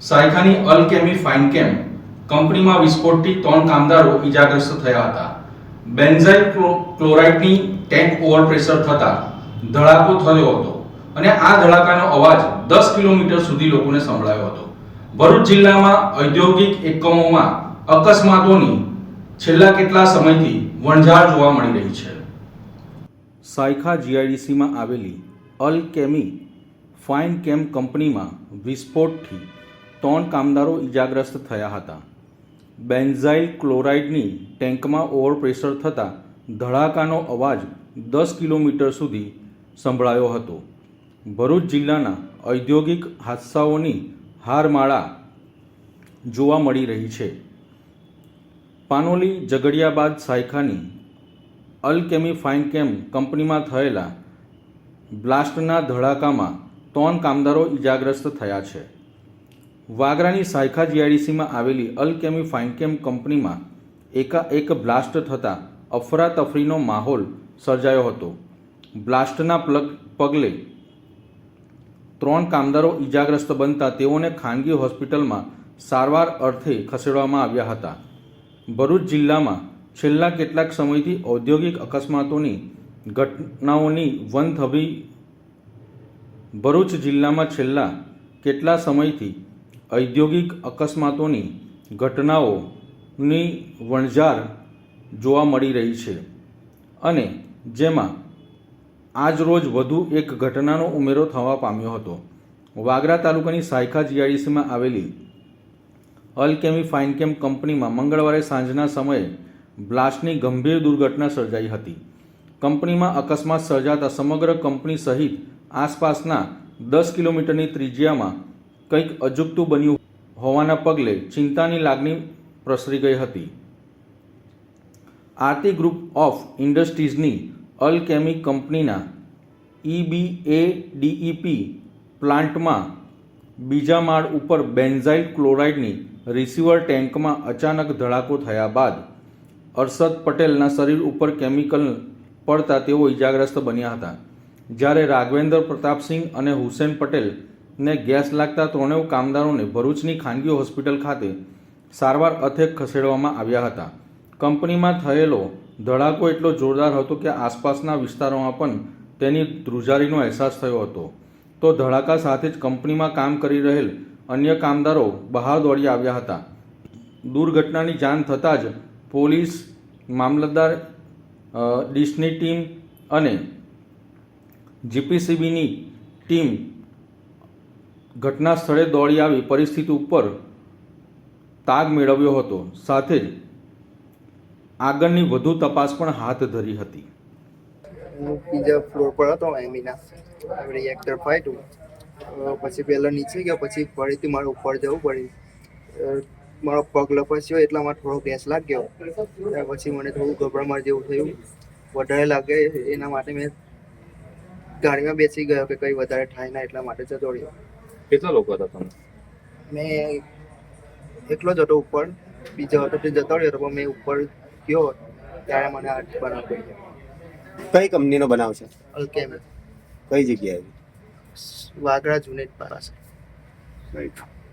સાયખાની અલકેમી ફાઇનકેમ કંપનીમાં વિસ્ફોટથી ત્રણ કામદારો ઈજાગ્રસ્ત થયા હતા. બેન્ઝાઇલ ક્લો- ક્લોરાઇડની ટેન્ક ઓવરપ્રેશર થતા ધડાકો થયો હતો અને આ ધડાકાનો અવાજ દસ કિલોમીટર સુધી લોકોને સંભળાયો હતો. ભરૂચ જિલ્લામાં ઔદ્યોગિક એકમોમાં અકસ્માતોની છેલ્લા કેટલા સમયથી વણઝાર જોવા મળી રહી છે. સાયખા જીઆઈડીસીમાં આવેલી અલ કેમી ફાઇન કેમ કંપનીમાં વિસ્ફોટથી ત્રણ કામદારો ઈજાગ્રસ્ત થયા હતા. બેન્ઝાઇલ ક્લોરાઇડની ટેન્કમાં ઓવરપ્રેશર થતાં ધડાકાનો અવાજ દસ કિલોમીટર સુધી સંભળાયો હતો. ભરૂચ જિલ્લાના ઔદ્યોગિક હાદસાઓની હારમાળા જોવા મળી રહી છે. પાનોલી ઝઘડિયા બાદ સાયખાની અલકેમી ફાઇનકેમ કંપનીમાં થયેલા બ્લાસ્ટના ધડાકામાં ત્રણ કામદારો ઈજાગ્રસ્ત થયા છે. વાગરાની સાયખા જીઆઈડીસીમાં આવેલી અલકેમી ફાઇનકેમ કંપનીમાં એકાએક બ્લાસ્ટ થતાં અફરાતફરીનો માહોલ સર્જાયો હતો. બ્લાસ્ટના પ્લગ, પગલે ત્રણ કામદારો ઈજાગ્રસ્ત બનતા તેઓને ખાનગી હોસ્પિટલમાં સારવાર અર્થે ખસેડવામાં આવ્યા હતા. ભરૂચ જિલ્લામાં છેલ્લા કેટલાક સમયથી ઔદ્યોગિક અકસ્માતોની ઘટનાઓની વનથવી ભરૂચ જિલ્લામાં છેલ્લા કેટલા સમયથી ઔદ્યોગિક અકસ્માતોની ઘટનાઓની વણઝાર જોવા મળી રહી છે અને જેમાં આજરોજ વધુ એક ઘટનાનો ઉમેરો થવા પામ્યો હતો. વાગરા તાલુકાની સાયખા જીઆઈડીસીમાં આવેલી અલકેમી ફાઇનકેમ કંપનીમાં મંગળવારે સાંજના સમયે બ્લાસ્ટની ગંભીર દુર્ઘટના સર્જાઈ હતી. કંપનીમાં અકસ્માત સર્જાતા સમગ્ર કંપની સહિત આસપાસના દસ કિલોમીટરની ત્રિજ્યામાં કંઈક અજુગતું બન્યું હોવાના પગલે ચિંતાની લાગણી પ્રસરી ગઈ હતી. આરતી ગ્રુપ ઓફ ઇન્ડસ્ટ્રીઝની અલકેમી કંપનીના ઈબીએ ડીઈપી પ્લાન્ટમાં બીજા માળ ઉપર બેન્ઝાઇલ ક્લોરાઇડની રિસીવર ટેન્કમાં અચાનક ધડાકો થયા બાદ અરશદ પટેલના શરીર ઉપર કેમિકલ પડતા તેઓ ઇજાગ્રસ્ત બન્યા હતા. જ્યારે રાઘવેન્દ્ર પ્રતાપસિંહ અને હુસેન પટેલને ગેસ લાગતા ત્રણેય કામદારોને ભરૂચની ખાનગી હોસ્પિટલ ખાતે સારવાર અર્થે ખસેડવામાં આવ્યા હતા. કંપનીમાં થયેલો ધડાકો એટલો જોરદાર હતો કે આસપાસના વિસ્તારોમાં પણ તેની ધ્રુજારીનો અહેસાસ થયો હતો. તો ધડાકા સાથે જ કંપનીમાં કામ કરી રહેલ અન્ય કામદારો બહાર દોડી આવ્યા હતા. દુર્ઘટનાની જાણ થતાં જ પોલીસ મામલતદાર ડીશની ટીમ અને જીપીસીબીની ટીમ ઘટના સ્થળે દોડી આવી પરિસ્થિતિ ઉપર તાગ મેળવ્યો હતો. સાથે જ આગળની વધુ તપાસ પણ હાથ ધરી હતી. હું બીજા ફ્લોર પર હતો, એમીના. આપણે એક તરફ પછી પહેલાં નીચે ગયો, પછી ફરીથી મારે ઉપર જવું પડ્યું. મારો પગ લપસ્યો એટલા માટે થોડો ગેસ લાગ્યો. ત્યાર પછી મને થોડું ગભરામણ જેવું થયું. વધારે લાગે એના માટે મેં ગાડીમાં બેસી ગયો કે કંઈ વધારે થાય ના એટલા માટે જતો રહ્યો કેટલા લોકો હતા તમે? મેં એકલો જ હતો ઉપર. બીજો હતો તે જતો રહ્યો હતો પણ મેં ઉપર ગયો ત્યારે મને આ બનાવ પડી કઈ કંપનીનો બનાવ છે? અલકેમ. કઈ જગ્યાએ? વાગડા જુનેટ પાસે રાઈટ